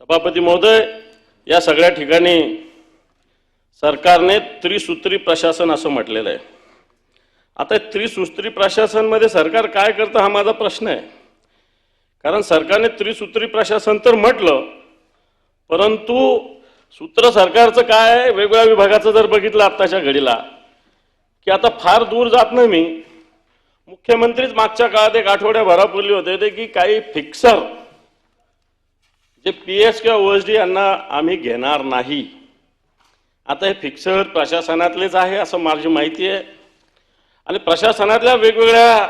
सभापती महोदय या सगळ्या ठिकाणी सरकारने त्रिसूत्री प्रशासन असं म्हटलेलं आहे. आता त्रिसूत्री प्रशासनमध्ये सरकार काय करतं हा माझा प्रश्न आहे. कारण सरकारने त्रिसूत्री प्रशासन तर म्हटलं परंतु सूत्र सरकारचं काय आहे? वेगवेगळ्या विभागाचं जर बघितलं आत्ताच्या घडीला की आता फार दूर जात नाही मी. मुख्यमंत्रीच मागच्या काळात एक आठवड्याभरापूर्वी होते ते की काही फिक्सर ते पी एस किंवा ओ एस डी यांना आम्ही घेणार नाही. आता हे फिक्सर प्रशासनातलेच आहे असं माझी माहिती आहे. आणि प्रशासनातल्या वेगवेगळ्या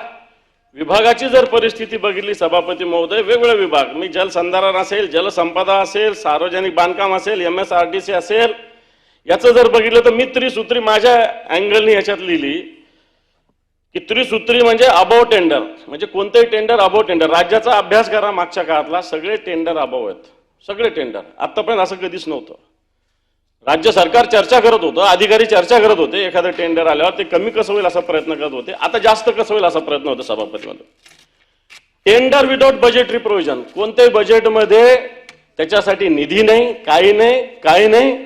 विभागाची जर परिस्थिती बघितली सभापती महोदय वेगवेगळे विभाग मी जलसंधारण असेल जलसंपदा असेल सार्वजनिक बांधकाम असेल M S R T C असेल याचं जर बघितलं तर मी त्रिसूत्री माझ्या अँगलनी ह्याच्यात लिहिली. की त्रिसूत्री म्हणजे अबव टेंडर म्हणजे कोणतेही टेंडर अबव टेंडर. राज्याचा अभ्यास करा मागच्या काळातला सगळे टेंडर अबाव आहेत. सगळे टेंडर. आतापर्यंत असं कधीच नव्हतं. राज्य सरकार चर्चा करत होतं अधिकारी चर्चा करत होते एखादं टेंडर आल्यावर ते कमी कसं होईल असा प्रयत्न करत होते आता जास्त कसं होईल असा प्रयत्न होता सभापतीमध्ये. टेंडर विदाउट बजेटरी प्रोव्हिजन कोणत्याही बजेटमध्ये त्याच्यासाठी निधी नाही काही नाही काही नाही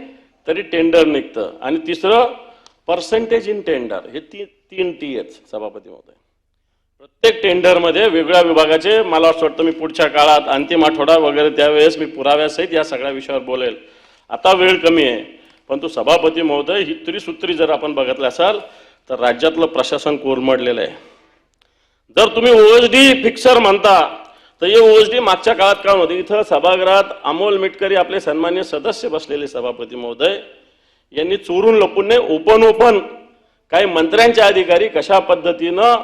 तरी टेंडर निघतं. आणि तिसरं पर्सेंटेज इन टेंडर हे ती तीन टी आहेत सभापती महोदय. प्रत्येक टेंडरमध्ये वेगळ्या विभागाचे मला असं वाटतं मी पुढच्या काळात अंतिम आठवडा वगैरे त्यावेळेस मी पुराव्यासहित या सगळ्या विषयावर बोलेल. आता वेळ कमी आहे परंतु सभापती महोदय ही त्रिसूत्री जर आपण बघितलं असाल तर राज्यातलं प्रशासन कोरमडलेलं आहे. जर तुम्ही ओएसडी फिक्सर म्हणता तर हे ओएसडी मागच्या काळात काय होते. इथं सभागृहात अमोल मिटकरी आपले सन्मान्य सदस्य बसलेले सभापती महोदय. यांनी चोरून लपून ओपन ओपन काही मंत्र्यांचे अधिकारी कशा पद्धतीनं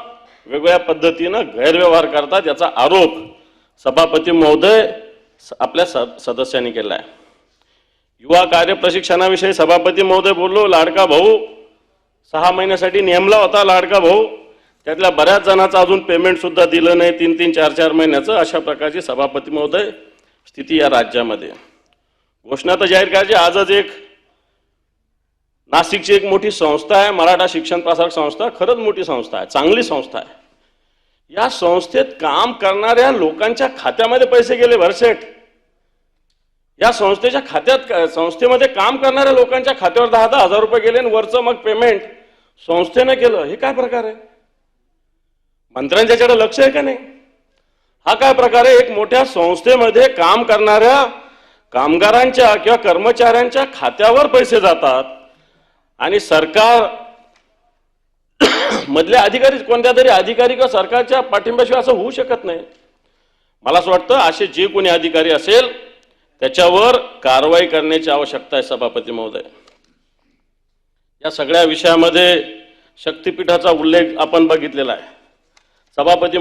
वेगवेगळ्या पद्धतीनं गैरव्यवहार करतात याचा आरोप सभापती महोदय स- आपल्या सदस्यांनी केला आहे युवा कार्य प्रशिक्षणाविषयी सभापती महोदय बोललो लाडका भाऊ सहा महिन्यासाठी नेमला होता लाडका भाऊ. त्यातल्या बऱ्याच जणांचं अजून पेमेंट सुद्धा दिलं नाही तीन तीन चार चार महिन्याचं. अशा प्रकारची सभापती महोदय स्थिती या राज्यामध्ये. घोषणा तर जाहीर करायची. आजच एक नाशिकची एक मोठी संस्था आहे मराठा शिक्षण प्रसारक संस्था खरंच मोठी संस्था आहे चांगली संस्था आहे. या संस्थेत काम करणाऱ्या लोकांच्या खात्यामध्ये पैसे गेले भरसेट. या संस्थेच्या खात्यात संस्थेमध्ये काम करणाऱ्या लोकांच्या खात्यावर दहा दहा हजार रुपये गेले आणि वरचं मग पेमेंट संस्थेनं केलं. हे काय प्रकार आहे? मंत्र्यांच्याकडे लक्ष आहे का नाही? हा काय प्रकार आहे? एक मोठ्या संस्थेमध्ये काम करणाऱ्या कामगारांच्या किंवा कर्मचाऱ्यांच्या खात्यावर पैसे जातात. आणि सरकार मधले अधिकारी कोणत्या तरी अधिकारी किंवा सरकारच्या पाठिंब्याशिवाय असं होऊ शकत नाही. मला असं वाटतं असे जे कोणी अधिकारी असेल त्याच्यावर कारवाई करण्याची आवश्यकता आहे सभापती महोदय. या सगळ्या विषयामध्ये शक्तिपीठाचा उल्लेख आपण बघितलेला आहे. सभापती